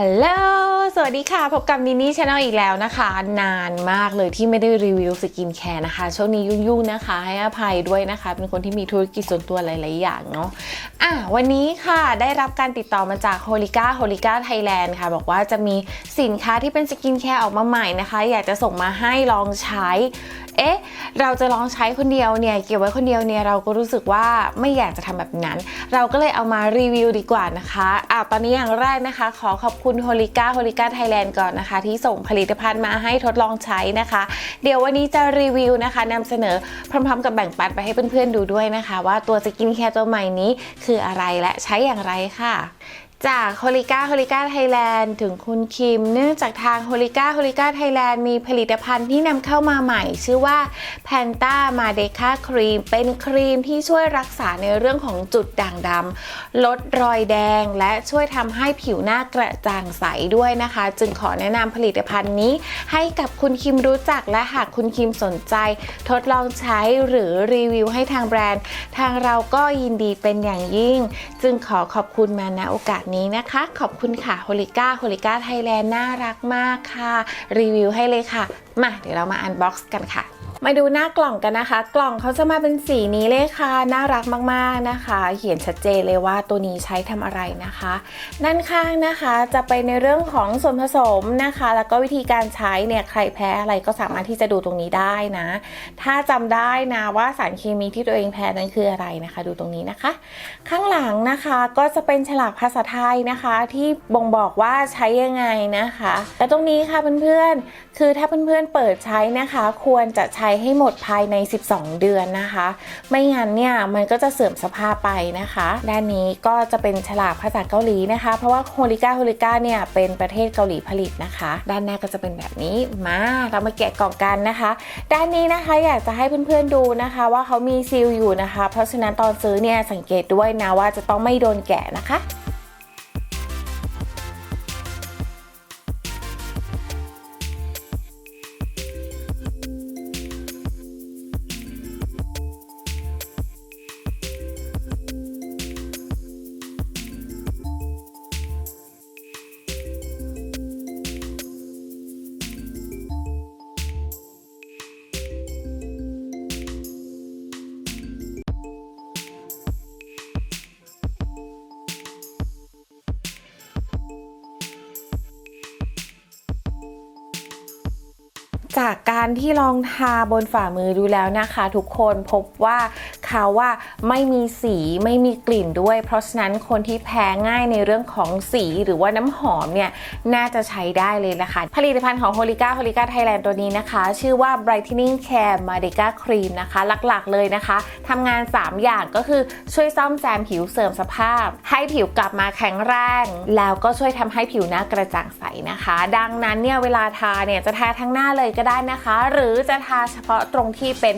ฮัลโหล สวัสดีค่ะ พบกับมินนี่ชาแนลอีกแล้วนะคะ นานมากเลยที่ไม่ได้รีวิวสกินแคร์นะคะ ช่วงนี้ยุ่งๆนะคะ ให้อภัยด้วยนะคะ เป็นคนที่มีธุรกิจส่วนตัวหลายๆอย่างเนาะ อะ วันนี้ค่ะได้รับการติดต่อมาจาก h o l i c a h o l i c a Thailand ค่ะ บอกว่าจะมีสินค้าที่เป็นสกินแคร์ออกมาใหม่นะคะ อยากจะส่งมาให้ลองใช้ เอ๊ะ เราจะลองใช้คนเดียวเนี่ย เก็บไว้คนเดียวเนี่ย เราก็รู้สึกว่าไม่อยากจะทำแบบนั้น เราก็เลยเอามารีวิวดีกว่านะคะ อะ ตอนนี้อย่างแรกนะคะ ขอขอบคุณคุณโฮลิก้าโฮลิก้าไทยแลนด์ก่อนนะคะ ที่ส่งผลิตภัณฑ์มาให้ทดลองใช้นะคะ เดี๋ยววันนี้จะรีวิวนะคะนำเสนอพร้อมๆ กับแบ่งปันไปให้เพื่อนๆดูด้วยนะคะ ว่าตัวสกินแคร์ตัวใหม่นี้คืออะไรและใช้อย่างไรค่ะ จากโฮลิก้าโฮลิก้าไทยแลนด์ถึงคุณคิม เนื่องจากทางโฮลิก้าโฮลิก้าไทยแลนด์มีผลิตภัณฑ์ที่นำเข้ามาใหม่ ชื่อว่าแพนต้ามาเดคาครีม เป็นครีมที่ช่วยรักษาในเรื่องของจุดด่างดำลดรอยแดง และช่วยทำให้ผิวหน้ากระจ่างใสด้วยนะคะ จึงขอแนะนำผลิตภัณฑ์นี้ ให้กับคุณคิมรู้จักและหากคุณคิมสนใจ ทดลองใช้หรือรีวิวให้ทางแบรนด์ ทางเราก็ยินดีเป็นอย่างยิ่ง จึงขอขอบคุณมาณโอกาสนี้นะคะ ขอบคุณค่ะโฮลิก้าโฮลิก้าไทยแลนด์น่ารักมากค่ะ รีวิวให้เลยค่ะ มาเดี๋ยวเรามาอันบ็อกซ์กันค่ะ มาดูหน้ากล่องกันนะคะ กล่องเขาจะมาเป็นสีนี้เลยค่ะ น่ารักมากๆนะคะ เขียนชัดเจนเลยว่าตัวนี้ใช้ทำอะไรนะคะ ด้านข้างนะคะจะไปในเรื่องของส่วนผสมนะคะ แล้วก็วิธีการใช้เนี่ยใครแพ้อะไรก็สามารถที่จะดูตรงนี้ได้นะ ถ้าจำได้นะว่าสารเคมีที่ตัวเองแพ้นั้นคืออะไรนะคะ ดูตรงนี้นะคะ ข้างหลังนะคะก็จะเป็นฉลากภาษาไทยนะคะ ที่บ่งบอกว่าใช้ยังไงนะคะและตรงนี้ค่ะเพื่อนๆคือถ้าเพื่อนๆเปิดใช้นะคะ ควรจะใช้ให้หมดภายใน 12 เดือนนะคะ ไม่งั้นเนี่ยมันก็จะเสื่อมสภาพไปนะคะ ด้านนี้ก็จะเป็นฉลากภาษาเกาหลีนะคะ เพราะว่าโฮลิก้าโฮลิก้าเนี่ยเป็นประเทศเกาหลีผลิตนะคะ ด้านหน้าก็จะเป็นแบบนี้มาเรามาแกะกล่องกันนะคะ ด้านนี้นะคะอยากจะให้เพื่อนๆดูนะคะ ว่าเขามีซีลอยู่นะคะ เพราะฉะนั้นตอนซื้อเนี่ยสังเกตด้วยนะว่าจะต้องไม่โดนแกะนะคะ จากการที่ลองทาบนฝ่ามือดูแล้วนะคะ ทุกคนพบว่าเขาว่าไม่มีสีไม่มีกลิ่นด้วย เพราะฉะนั้นคนที่แพ้ง่ายในเรื่องของสีหรือว่าน้ำหอมเนี่ยน่าจะใช้ได้เลยละคะ ผลิตภัณฑ์ของ h o l i c a h o l i c a Thailand ตัวนี้นะคะ ชื่อว่า Brightening Care Medica Cream นะคะ หลักๆเลยนะคะทำงาน 3 อย่างก็คือช่วยซ่อมแซมผิวเสริมสภาพ ให้ผิวกลับมาแข็งแรง แล้วก็ช่วยทำให้ผิวหน้ากระจ่างใสนะคะ ดังนั้นเนี่ยเวลาทาเนี่ยจะทาทั้งหน้าเลยก็ได้นะคะ หรือจะทาเฉพาะตรงที่เป็น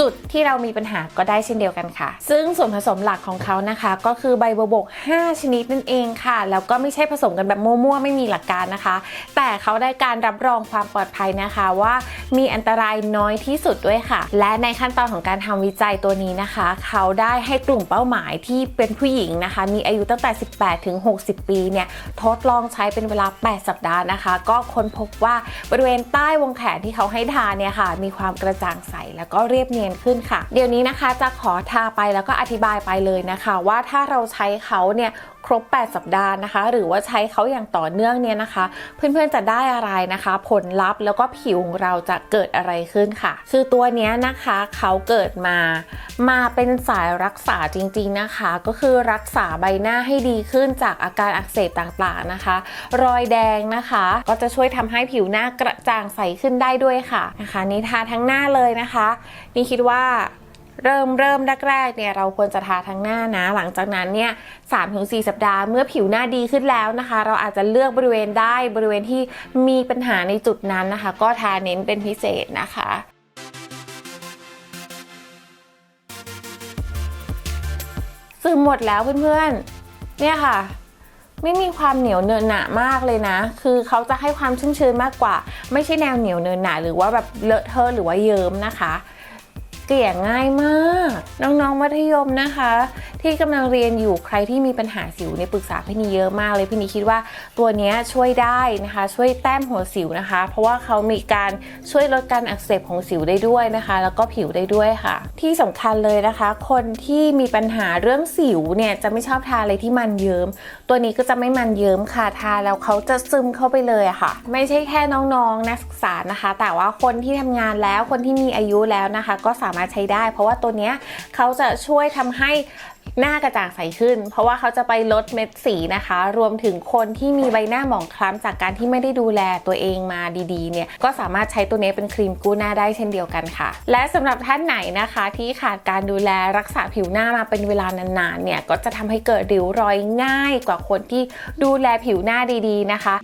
จุดที่เรามีปัญหาก็ได้เช่นเดียวกันค่ะ ซึ่งส่วนผสมหลักของเขานะคะ ก็คือใบบัวบก 5 ชนิดนั่นเองค่ะ แล้วก็ไม่ใช่ผสมกันแบบมั่วๆ ไม่มีหลักการนะคะ แต่เขาได้การรับรองความปลอดภัยนะคะว่ามีอันตรายน้อยที่สุดด้วยค่ะ และในขั้นตอนของการทำวิจัยตัวนี้นะคะ เขาได้ให้กลุ่มเป้าหมายที่เป็นผู้หญิงนะคะ มีอายุตั้งแต่ 18 ถึง 60 ปีเนี่ยทดลองใช้เป็นเวลา 8 สัปดาห์นะคะ ก็ค้นพบว่าบริเวณใต้วงแขนที่เขาให้ทาเนี่ยค่ะ มีความกระจ่างใสแล้วก็เรียบเนียนขึ้นค่ะ เดี๋ยวนี้นะคะจะขอทาไปแล้วก็อธิบายไปเลยนะคะ ว่าถ้าเราใช้เขาเนี่ยครบ 8 สัปดาห์นะคะ หรือว่าใช้เขาอย่างต่อเนื่องเนี่ยนะคะ เพื่อนๆจะได้อะไรนะคะ ผลลัพธ์แล้วก็ผิวของเราจะเกิดอะไรขึ้นค่ะ คือตัวนี้นะคะเขาเกิดมามาเป็นสายรักษาจริงๆนะคะ ก็คือรักษาใบหน้าให้ดีขึ้นจากอาการอักเสบต่างๆนะคะ รอยแดงนะคะ ก็จะช่วยทำให้ผิวหน้ากระจ่างใสขึ้นได้ด้วยค่ะนะคะนี่ทาทั้งหน้าเลยนะคะนี่คิดว่าเริ่มเริ่มแรกๆเนี่ยเราควรจะทาทั้งหน้านะ หลังจากนั้นเนี่ย3-4สัปดาห์เมื่อผิวหน้าดีขึ้นแล้วนะคะ เราอาจจะเลือกบริเวณได้บริเวณที่มีปัญหาในจุดนั้นนะคะ ก็ทาเน้นเป็นพิเศษนะคะซึมหมดแล้วเพื่อนๆ เนี่ยค่ะ ไม่มีความเหนียวเนินหนามากเลยนะ คือเขาจะให้ความชุ่มชื้นมากกว่า ไม่ใช่แนวเหนียวเนินหนาหรือว่าแบบเลอะเทอะหรือว่าเยิ้มนะคะ เกลี่ยง่ายมาก น้องๆมัธยมนะคะ ที่กำลังเรียนอยู่ใครที่มีปัญหาสิวเนี่ยปรึกษาพี่นีเยอะมากเลยพี่นีคิดว่าตัวเนี้ยช่วยได้นะคะ ช่วยแต้มหัวสิวนะคะ เพราะว่าเขามีการช่วยลดการอักเสบของสิวได้ด้วยนะคะ แล้วก็ผิวได้ด้วยค่ะ ที่สำคัญเลยนะคะ คนที่มีปัญหาเรื่องสิวเนี่ยจะไม่ชอบทาอะไรที่มันเยิ้มตัวนี้ก็จะไม่มันเยิ้มค่ะทาแล้วเขาจะซึมเข้าไปเลยอะค่ะ ไม่ใช่แค่น้องๆนักศึกษานะคะ แต่ว่าคนที่ทำงานแล้วคนที่มีอายุแล้วนะคะ ก็สามารถใช้ได้ เพราะว่าตัวเนี้ยเขาจะช่วยทำให้หน้ากระจ่างใสขึ้น เพราะว่าเขาจะไปลดเม็ดสีนะคะ รวมถึงคนที่มีใบหน้าหมองคล้ำจากการที่ไม่ได้ดูแลตัวเองมาดีๆ เนี่ยก็สามารถใช้ตัวนี้เป็นครีมกู้หน้าได้เช่นเดียวกันค่ะ และสำหรับท่านไหนนะคะ ที่ขาดการดูแลรักษาผิวหน้ามาเป็นเวลานานๆเนี่ยก็จะทำให้เกิดริ้วรอยง่ายกว่าคนที่ดูแลผิวหน้าดีๆ นะคะ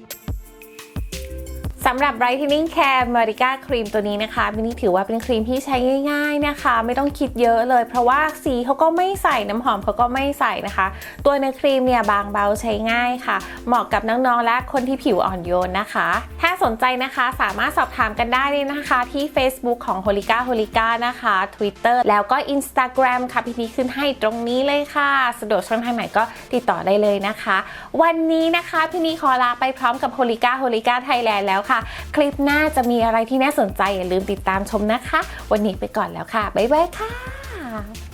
สำหรับ Brightening Care m e r i c a ครีมตัวนี้นะคะมินี่ถือว่าเป็นครีมที่ใช้ง่าย ๆนะคะ ไม่ต้องคิดเยอะเลย เพราะว่าสีเขาก็ไม่ใส่น้ำหอมเขาก็ไม่ใส่นะคะ ตัวเนื้อครีมเนี่ยบางเบาใช้ง่ายค่ะ เหมาะกับน้องๆและคนที่ผิวอ่อนโยนนะคะ ถ้าสนใจนะคะสามารถสอบถามกันได้เลยนะคะที่ Facebook ของ Holika Holika นะคะ Twitter แล้วก็ Instagram ค่ะพี่พีขึ้นให้ตรงนี้เลยค่ะ สะดวกช่องทางไหนก็ติดต่อได้เลยนะคะ วันนี้นะคะพี่นีขอลาไปพร้อมกับ Holika Holika Thailand แล้วค่ะค่ะ คลิปหน้าจะมีอะไรที่น่าสนใจอย่าลืมติดตามชมนะคะ วันนี้ไปก่อนแล้วค่ะ บ๊ายบายค่ะ